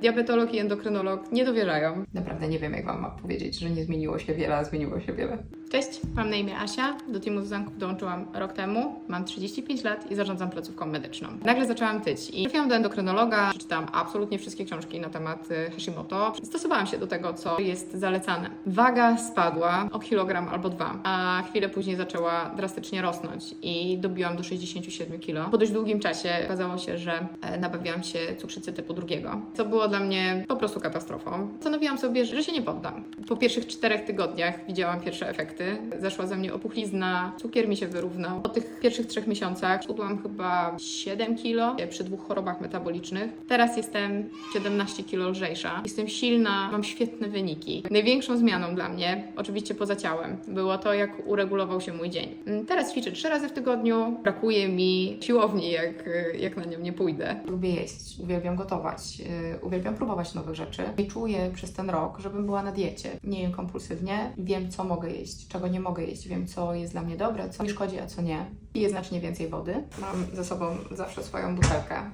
Diabetolog i endokrynolog nie dowierzają. Naprawdę nie wiem, jak Wam mam powiedzieć, że nie zmieniło się wiele, a zmieniło się wiele. Cześć, mam na imię Asia. Do teamu Zuzanków dołączyłam rok temu. Mam 35 lat i zarządzam placówką medyczną. Nagle zaczęłam tyć i trafiłam do endokrynologa. Przeczytałam absolutnie wszystkie książki na temat y, Hashimoto. Stosowałam się do tego, co jest zalecane. Waga spadła o kilogram albo dwa, a chwilę później zaczęła drastycznie rosnąć i dobiłam do 67 kg. Po dość długim czasie okazało się, że e, nabawiłam się cukrzycy typu drugiego, co było dla mnie po prostu katastrofą. Postanowiłam sobie, że się nie poddam. Po pierwszych czterech tygodniach widziałam pierwsze efekty. Zeszła ze mnie opuchlizna, cukier mi się wyrównał. Po tych pierwszych trzech miesiącach schudłam chyba 7 kg przy dwóch chorobach metabolicznych. Teraz jestem 17 kg lżejsza. Jestem silna, mam świetne wyniki. Największą zmianą dla mnie, oczywiście poza ciałem, było to, jak uregulował się mój dzień. Mm, Teraz ćwiczę trzy razy w tygodniu. Brakuje mi siłowni, jak, jak na nią nie pójdę. Lubię jeść, uwielbiam gotować, yy, uwielbiam próbować nowych rzeczy. I czuję przez ten rok, żebym była na diecie. Nie jem kompulsywnie, wiem co mogę jeść, czego nie mogę jeść, wiem co jest dla mnie dobre, co mi szkodzi, a co nie. Piję znacznie więcej wody. Mam ze sobą zawsze swoją butelkę.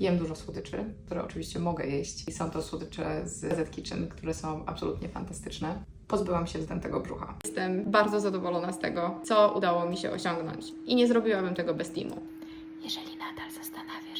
Jem dużo słodyczy, które oczywiście mogę jeść. I są to słodycze z Z Kitchen, które są absolutnie fantastyczne. Pozbyłam się zdętego brzucha. Jestem bardzo zadowolona z tego, co udało mi się osiągnąć. I nie zrobiłabym tego bez teamu. Jeżeli nadal zastanawia